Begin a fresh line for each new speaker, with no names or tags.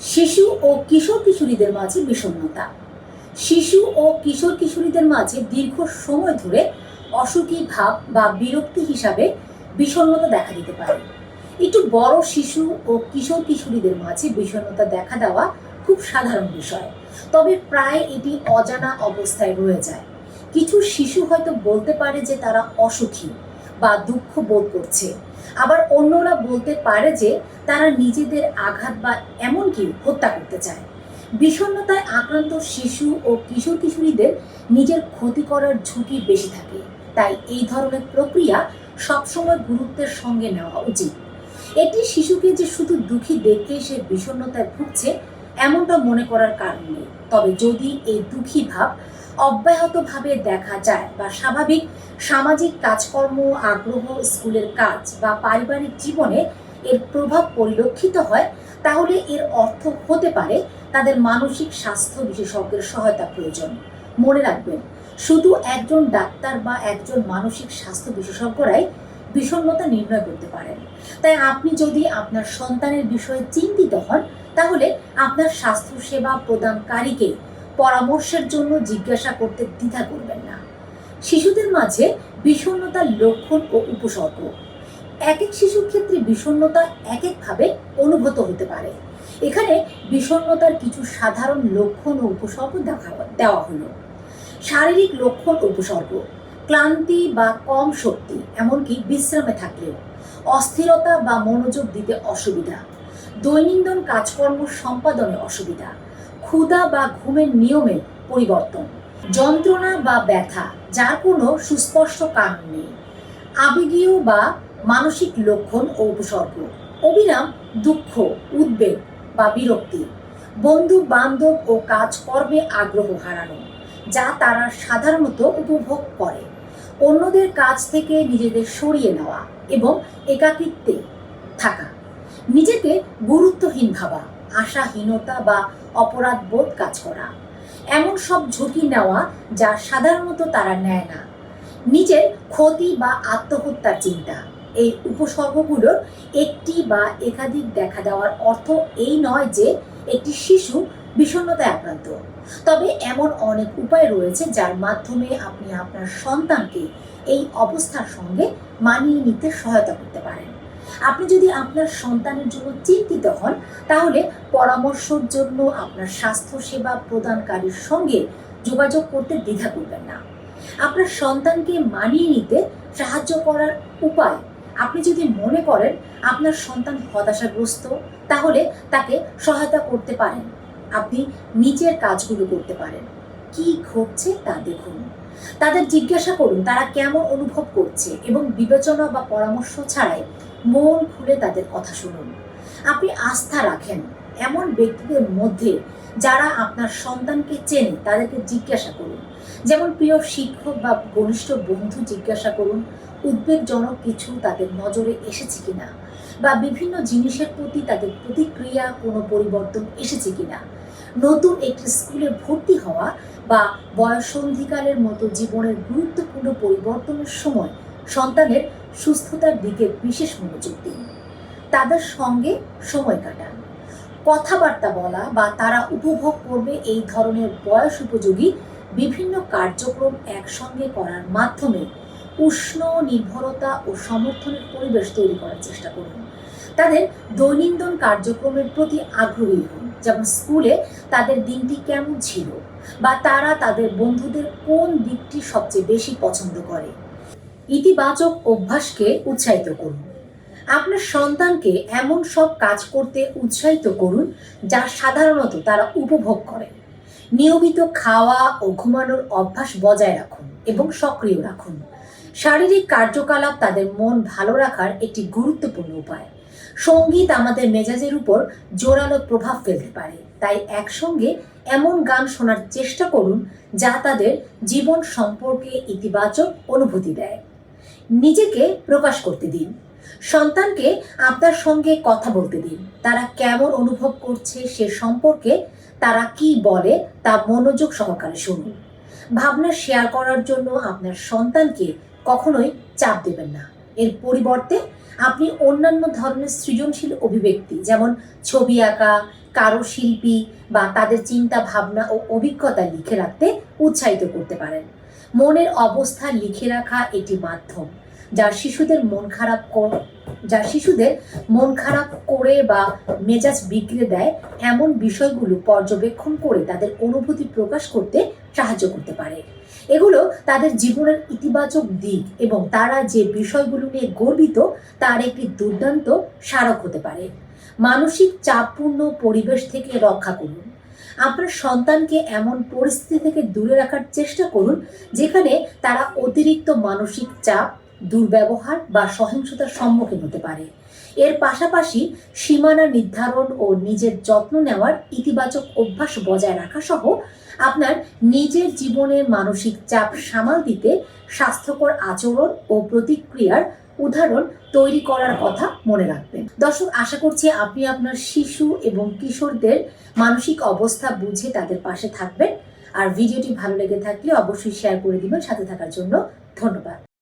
শিশু ও কিশোর কিশোরীদের মাঝে বিষণ্ণতা। শিশু ও কিশোর কিশোরীদের মাঝে দীর্ঘ সময় ধরে অসুখী ভাব বা বিরক্তি হিসাবে বিষণ্ণতা দেখা দিতে পারে। একটু বড় শিশু ও কিশোর কিশোরীদের মাঝে বিষণ্ণতা দেখা দেওয়া খুব সাধারণ বিষয়। তবে প্রায় এটি অজানা অবস্থায় রয়ে যায়। কিছু শিশু হয়তো বলতে পারে যে তারা অসুখী। বা দুঃখ বোধ করছে। আবার অন্যরা বলতে পারে যে তারা নিজেদের আঘাত বা এমনকি হত্যা করতে চায়। বিষণ্ণতায় আক্রান্ত শিশু ও কিশোর কিশোরীদের নিজের ক্ষতি করার ঝুঁকি বেশি থাকে। তাই এই ধরনের প্রক্রিয়া সবসময় গুরুত্বের সঙ্গে নেওয়া উচিত। এটি শিশুকে যে শুধু দুঃখী দেখে সে বিষণ্ণতায় ভুগছে, এমনটা মনে করার কারণ নেই। তবে যদি এই দুঃখী ভাব অব্যাহতভাবে দেখা যায় বা স্বাভাবিক সামাজিক কাজকর্ম, আগ্রহ, স্কুলের কাজ বা পারিবারিক জীবনে এর প্রভাব পরিলক্ষিত হয়, তাহলে এর অর্থ হতে পারে তাদের মানসিক স্বাস্থ্য বিশেষজ্ঞের সহায়তা প্রয়োজন। মনে রাখবেন, শুধু একজন ডাক্তার বা একজন মানসিক স্বাস্থ্য বিশেষজ্ঞরাই বিষণ্ণতা নির্ণয় করতে পারেন। তাই আপনি যদি আপনার সন্তানের বিষয়ে চিন্তিত হন, তাহলে আপনার স্বাস্থ্য সেবা প্রদানকারীকে পরামর্শের জন্য জিজ্ঞাসা করতে দ্বিধা করবেন না। শিশুদের মাঝে বিষণ্ণতার লক্ষণ ও উপসর্গ। এক এক শিশুর ক্ষেত্রে বিষণ্ণতা এক একভাবে অনুভূত হতে পারে। এখানে বিষণ্ণতার কিছু সাধারণ লক্ষণ ও উপসর্গ দেখা দেওয়া হলো। শারীরিক লক্ষণ উপসর্গ। ক্লান্তি বা কম শক্তি, এমনকি বিশ্রামে থাকলেও। অস্থিরতা বা মনোযোগ দিতে অসুবিধা। দৈনন্দিন কাজকর্ম সম্পাদনে অসুবিধা। ক্ষুধা বা ঘুমের নিয়মে পরিবর্তন। যন্ত্রণা বা ব্যথা, যার কোনো সুস্পষ্ট কারণ নেই। আবেগীয় বা মানসিক লক্ষণ ও উপসর্গ। অবিরাম দুঃখ, উদ্বেগ বা বিরক্তি। বন্ধু বান্ধব ও কাজকর্মে আগ্রহ হারানো, যা তারা সাধারণত উপভোগ করে। অন্যদের কাছ থেকে নিজেদের সরিয়ে নেওয়া এবং একাকিত্বে থাকা। নিজেকে গুরুত্বহীন ভাবা। আশাহীনতা বা অপরাধ বোধ কাজ করা। এমন সব ঝুঁকি নেওয়া যা সাধারণত তারা নেয় না। নিজের ক্ষতি বা আত্মহত্যার চিন্তা। এই উপসর্গগুলোর একটি বা একাধিক দেখা দেওয়ার অর্থ এই নয় যে একটি শিশু বিষণ্ণতায় আক্রান্ত। তবে এমন অনেক উপায় রয়েছে যার মাধ্যমে আপনি আপনার সন্তানকে এই অবস্থার সঙ্গে মানিয়ে নিতে সহায়তা করতে পারেন। আপনি যদি আপনার সন্তানের জন্য চিন্তিত হন, তাহলে পরামর্শের জন্য আপনার স্বাস্থ্য সেবা প্রদানকারীর সঙ্গে যোগাযোগ করতে দ্বিধা করবেন না। আপনার সন্তানকে মানিয়ে নিতে সাহায্য করার উপায় আপনি যদি মনে করেন আপনার সন্তান হতাশাগ্রস্ত, তাহলে তাকে সহায়তা করতে পারেন। আপনি নিজের কাজগুলো করতে পারেন। কি ঘটছে তা দেখুন। তাদের জিজ্ঞাসা করুন, তারা কেমন অনুভব করছে এবং বিবেচনা বা পরামর্শ ছাড়াই মন খুলে তাদের কথা শুনুন। আপনি আস্থা রাখেন এমন ব্যক্তিদের মধ্যে যারা আপনার সন্তানকে চেনে, তাদেরকে জিজ্ঞাসা করুন। যেমন প্রিয় শিক্ষক বা ঘনিষ্ঠ বন্ধু জিজ্ঞাসা করুন, উদ্বেগজনক কিছু তাদের নজরে এসেছে কিনা? বা বিভিন্ন জিনিসের প্রতি তাদের প্রতিক্রিয়া কোনো পরিবর্তন এসেছে কিনা? নতুন একটি স্কুলে ভর্তি হওয়া বা বয়সন্ধিকালের মতো জীবনের গুরুত্বপূর্ণ পরিবর্তনের সময় সন্তানের সুস্থতার দিকে বিশেষ মনোযোগ দিন। তাদের সঙ্গে সময় কাটান। কথাবার্তা বলা বা তারা উপভোগ করবে এই ধরনের বয়স উপযোগী বিভিন্ন কার্যক্রম একসঙ্গে করার মাধ্যমে উষ্ণ, নির্ভরতা ও সমর্থনের পরিবেশ তৈরি করার চেষ্টা করুন। তাদের দৈনন্দিন কার্যক্রমের প্রতি আগ্রহী হন, যেমন স্কুলে তাদের দিনটি কেমন ছিল বা তারা তাদের বন্ধুদের কোন দিকটি সবচেয়ে বেশি পছন্দ করে। ইতিবাচক অভ্যাসকে উৎসাহিত করুন। আপনার সন্তানকে এমন সব কাজ করতে উৎসাহিত করুন, যা সাধারণত তারা উপভোগ করে। নিয়মিত খাওয়া ও ঘুমানোর অভ্যাস বজায় রাখুন এবং সক্রিয় রাখুন। শারীরিক কার্যকলাপ তাদের মন ভালো রাখার একটি গুরুত্বপূর্ণ উপায়। সংগীত আমাদের মেজাজের উপর জোরালো প্রভাব ফেলতে পারে, তাই একসঙ্গে এমন গান শোনার চেষ্টা করুন, যা তাদের জীবন সম্পর্কে ইতিবাচক অনুভূতি দেয়। নিজেকে প্রকাশ করতে দিন। সন্তানকে আপনার সঙ্গে কথা বলতে দিন। তারা কেমন অনুভব করছে সে সম্পর্কে তারা কি বলে তা মনোযোগ সহকারে শুনুন। ভাবনা শেয়ার করার জন্য আপনার সন্তানকে কখনোই চাপ দেবেন না। এর পরিবর্তে আপনি অন্যান্য ধরনের সৃজনশীল অভিব্যক্তি যেমন ছবি আঁকা, কারুশিল্পী বা তাদের চিন্তা ভাবনা ও অভিজ্ঞতা লিখে রাখতে উৎসাহিত করতে পারেন। মনের অবস্থা লিখে রাখা একটি মাধ্যম, যা শিশুদের মন খারাপ যা শিশুদের মন খারাপ করে বা মেজাজ বিগড়ে দেয় এমন বিষয়গুলো পর্যবেক্ষণ করে তাদের অনুভূতি প্রকাশ করতে সাহায্য করতে পারে। এগুলো তাদের জীবনের ইতিবাচক দিক এবং তারা যে বিষয়গুলো নিয়ে গর্বিত, তার একটি দুর্দান্ত স্মারক হতে পারে। মানসিক চাপপূর্ণ পরিবেশ থেকে রক্ষা করুন। আপনার সন্তানকে এমন পরিস্থিতি থেকে দূরে রাখার চেষ্টা করুন, যেখানে তারা অতিরিক্ত মানসিক চাপ, দুর্ব্যবহার বা সহিংসতার সম্মুখীন হতে পারে। এর পাশাপাশি সীমানা নির্ধারণ ও নিজের যত্ন নেওয়ার ইতিবাচক অভ্যাস বজায় রাখা সহ আপনার নিজের জীবনের মানসিক চাপ সামাল দিতে স্বাস্থ্যকর আচরণ ও প্রতিক্রিয়ার উদাহরণ তৈরি করার কথা মনে রাখবেন। দর্শক, আশা করছি আপনি আপনার শিশু এবং কিশোরদের মানসিক অবস্থা বুঝে তাদের পাশে থাকবেন। আর ভিডিওটি ভালো লেগে থাকলে অবশ্যই শেয়ার করে দিবেন। সাথে থাকার জন্য ধন্যবাদ।